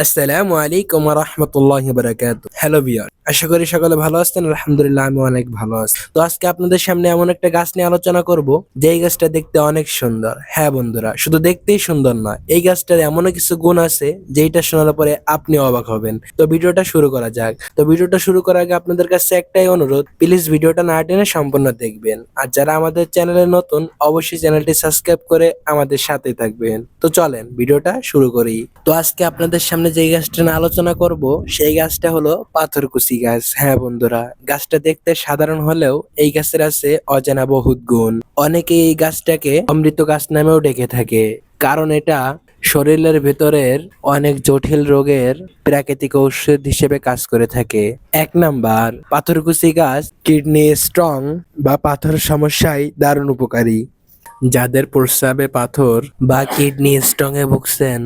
আসসালামু আলাইকুম রহমতুল্লাহ বারাকাত হ্যালো বিয়ার আশা করি সকলে ভালো আছেন। আলহামদুলিল্লাহ আমি অনেক ভালো আছি। তো আজকে আপনাদের সামনে এমন একটা গাছ নিয়ে আলোচনা করব, যেই গাছটা দেখতে অনেক সুন্দর। হ্যাঁ বন্ধুরা, শুধু দেখতেই সুন্দর নয়, এই গাছটার এমনও কিছু গুণ আছে, যেইটা শোনার পরে আপনি অবাক হবেন। তো ভিডিওটা শুরু করা যাক। তো ভিডিওটা শুরু করার আগে আপনাদের কাছে একটাই অনুরোধ, প্লিজ ভিডিওটা না টেনে সম্পূর্ণ দেখবেন। আর যারা আমাদের চ্যানেলে নতুন, অবশ্যই চ্যানেলটি সাবস্ক্রাইব করে আমাদের সাথে থাকবেন। তো চলেন, ভিডিওটা শুরু করি। তো আজকে আপনাদের সামনে যে গাছটা নিয়ে আলোচনা করব, সেই গাছটা হলো পাথরকুচি গাছ। হ্যাঁ বন্ধুরা, গাছটা দেখতে সাধারণ হলেও এই গাছের আছে অজানা বহুত গুণ। অনেকে এই গাছটাকে অমৃত গাছ নামেও ডেকে থাকে, কারণ এটা শরীরের ভেতরের অনেক জটিল রোগের প্রাকৃতিক ঔষধ হিসেবে কাজ করে থাকে। এক নাম্বার, পাথরকুচি গাছ কিডনি স্ট্রং বা পাথর সমস্যায় দারুণ উপকারী। যাদের প্রস্রাবে পাথর বা কিডনি স্ট্রং এ ভুগছেন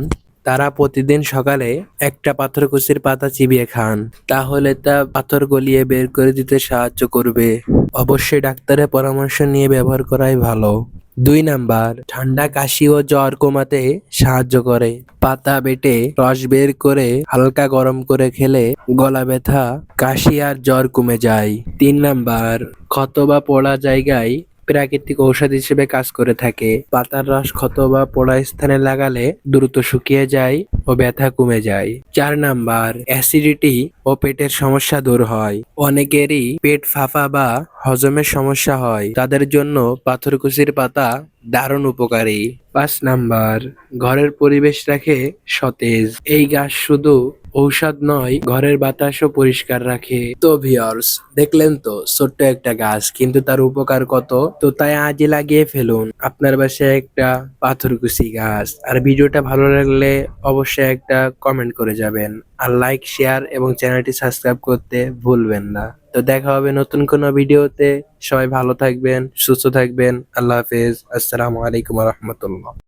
তারা প্রতিদিন সকালে একটা পাথরকুচির পাতা চিবিয়ে খান। তাহলে তা পাথর গলিয়ে বের করে দিতে সাহায্য করবে। অবশ্যই ডাক্তারের পরামর্শ নিয়ে ব্যবহার করাই ভালো। দুই নাম্বার, ঠান্ডা কাশি ও জ্বর কমাতে সাহায্য করে। পাতা বেটে রস বের করে হালকা গরম করে খেলে গলা ব্যথা, কাশি আর জ্বর কমে যায়। তিন নাম্বার, ক্ষত বা পোড়া জায়গায় প্রাকৃতিক ঔষধ হিসেবে কাজ করে থাকে। পাতার রস ক্ষত বা পোড়া স্থানে লাগালে দ্রুত শুকিয়ে যায় ও ব্যথা কমে যায়। চার নাম্বার, অ্যাসিডিটি ও পেটের সমস্যা দূর হয়। অনেকেরই পেট ফাঁপা বা হজমের সমস্যা হয়। তাদের জন্য পাথরকুচির পাতা দারুণ উপকারী। পাঁচ নাম্বার, ঘরের পরিবেশ রাখে সতেজ। এই গাছ শুধু ঔষধ নয়, ঘরের বাতাসও পরিষ্কার রাখে। তো ভিওর্স দেখলেন তো, ছোট্ট একটা গাছ, কিন্তু তার উপকার কত? তো তাই আজই লাগিয়ে ফেলুন। আপনার বাসায় একটা পাথরকুচি গাছ। আর ভিডিওটা ভালো লাগলে অবশ্যই একটা কমেন্ট করে যাবেন। আর লাইক শেয়ার এবং চ্যানেলটি সাবস্ক্রাইব করতে ভুলবেন না। তো দেখা হবে নতুন কোনো ভিডিওতে। সবাই ভালো থাকবেন, সুস্থ থাকবেন। আল্লাহ হাফেজ। আসসালামু আলাইকুম রহমতুল্লাহ।